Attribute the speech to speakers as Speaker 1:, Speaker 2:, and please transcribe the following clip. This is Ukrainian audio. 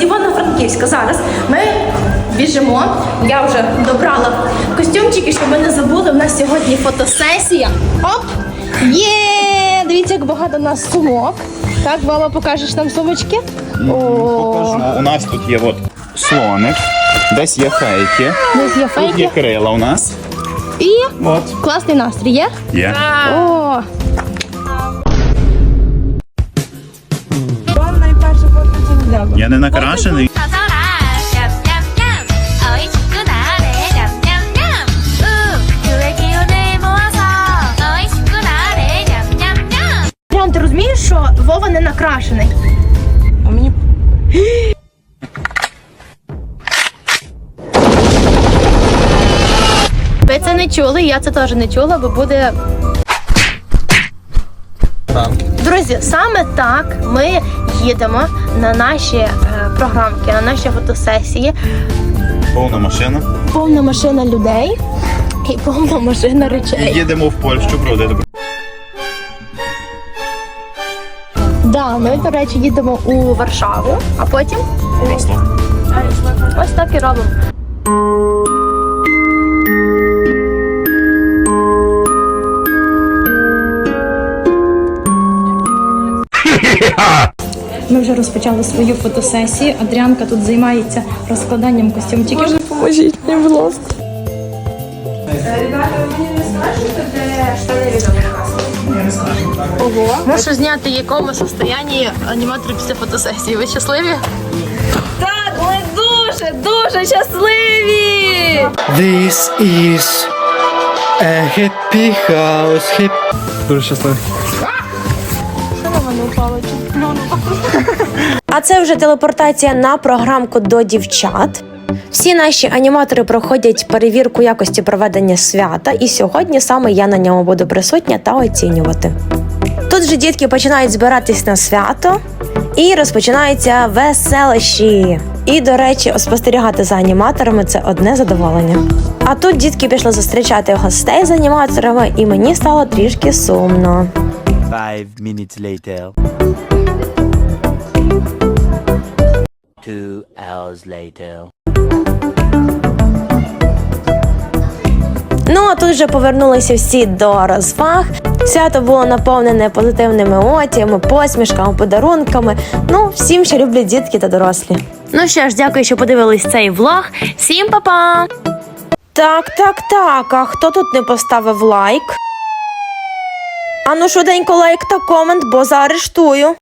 Speaker 1: з Івано-Франківська. Зараз ми біжимо. Я вже добрала костюмчики, щоб ми не забули. У нас сьогодні фотосесія. Оп! Є! Дивіться, як багато у нас сумок. Так, Вова, покажеш нам сумочки? О,
Speaker 2: Покажу. У нас тут є от слоник, десь є фейки,
Speaker 1: десь є
Speaker 2: тут є
Speaker 1: фейки.
Speaker 2: крила у нас.
Speaker 1: І
Speaker 2: От.
Speaker 1: класний настрій є?
Speaker 2: Є.
Speaker 1: О,
Speaker 2: Я не накрашений.
Speaker 1: Ром, ти розумієш, що Вова не накрашений?
Speaker 3: А мені
Speaker 1: Ви це не чули, я це теж не чула, бо буде Друзі, саме так ми їдемо на наші е, програмки, на наші фотосесії.
Speaker 2: Повна машина.
Speaker 1: Повна машина людей і повна машина
Speaker 2: І
Speaker 1: речей.
Speaker 2: їдемо в Польщу проводити.
Speaker 1: Да, ми, до речі, їдемо у Варшаву, а потім ось так і робимо.
Speaker 4: Ми вже розпочали свою фотосесію. Адріанка тут займається розкладанням костюмчиків.
Speaker 3: поможіть мені, будь ласка. Ребята, ви мені не скажете, де штани від Ого.
Speaker 1: Можу зняти, в якому состоянні аніматори після фотосесії. Ви щасливі?
Speaker 3: Так, ми дуже, дуже щасливі!
Speaker 5: This is a happy house. Happy... Дуже щасливий.
Speaker 6: А це вже телепортація на програмку до дівчат. Всі наші аніматори проходять перевірку якості проведення свята, і сьогодні саме я на ньому буду присутня та оцінювати. Тут же дітки починають збиратись на свято і розпочинаються веселощі. І, до речі, спостерігати за аніматорами це одне задоволення. А тут дітки пішли зустрічати гостей з аніматорами, і мені стало трішки сумно.
Speaker 7: Five minutes later. Two hours later.
Speaker 6: Ну а тут вже повернулися всі до розваг. Свято було наповнене позитивними емоціями, посмішками, подарунками. Ну, всім, що люблять дітки та дорослі. Ну що ж, дякую, що подивились цей влог. Всім па-па! Так, так, так. А хто тут не поставив лайк? Ану, швиденько лайк та комент, бо заарештую.